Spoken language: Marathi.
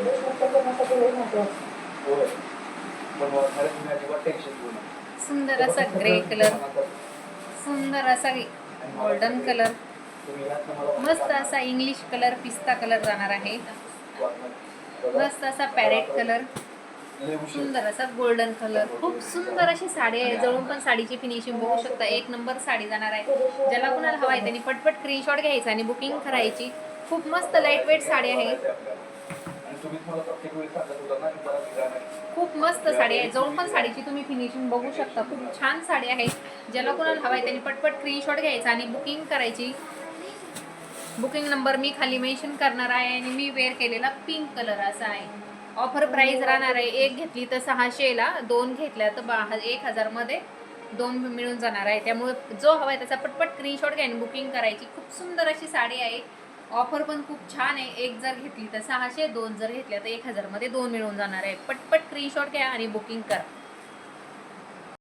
उद्देश करण्यासाठी वेळ महत्त्वाचा होय तुम्ही अजिबात टेन्शन घेऊ नका सुंदर असा ग्रे कलर. सुंदर असा गोल्डन कलर. तुम्ही मला मस्त असा इंग्लिश कलर पिस्ता कलर जाणार आहे. मस्त असा पॅरेट कलर. सुंदर असा गोल्डन कलर. खूप सुंदर अशी साडी आहे. जवळून पण साडीची फिनिशिंग बघू शकता. एक नंबर साडी जाणार आहे. ज्याला कुणाला हवा आहे त्यांनी पटपट स्क्रीनशॉट घ्यायचा आणि बुकिंग करायची. खूप मस्त लाइट वेट साडी आहे. तुम्ही मला प्रत्येक वेळी सांगत होता ना की जरा निघा नाही खूप मस्त साडी आहे. जवळून पण साडीची तुम्ही फिनिशिंग बघू शकता. खूप छान साडी आहे. ज्याला कुणाला हवा आहे त्यांनी पटपट स्क्रीनशॉट घ्यायचा आणि बुकिंग करायची. बुकिंग नंबर मी खाली मेन्शन करणार आहे आणि मी वेअर केलेला पिंक कलर असा आहे. ऑफर प्राइस राहणार आहे. एक घेतली तर सहाशेला दोन घेतल्या तर बा एक हजारमध्ये दोन मिळून जाणार आहे. त्यामुळे जो हवा आहे त्याचा पटपट स्क्रीनशॉट घ्या आणि बुकिंग करायची. खूप सुंदर अशी साडी आहे. ऑफर पण खूप छान आहे. एक जर घेतली तर सहाशे दोन जर घेतल्या तर एक हजारमध्ये दोन मिळून जाणार आहे. पटपट स्क्रीनशॉट घ्या आणि बुकिंग करा.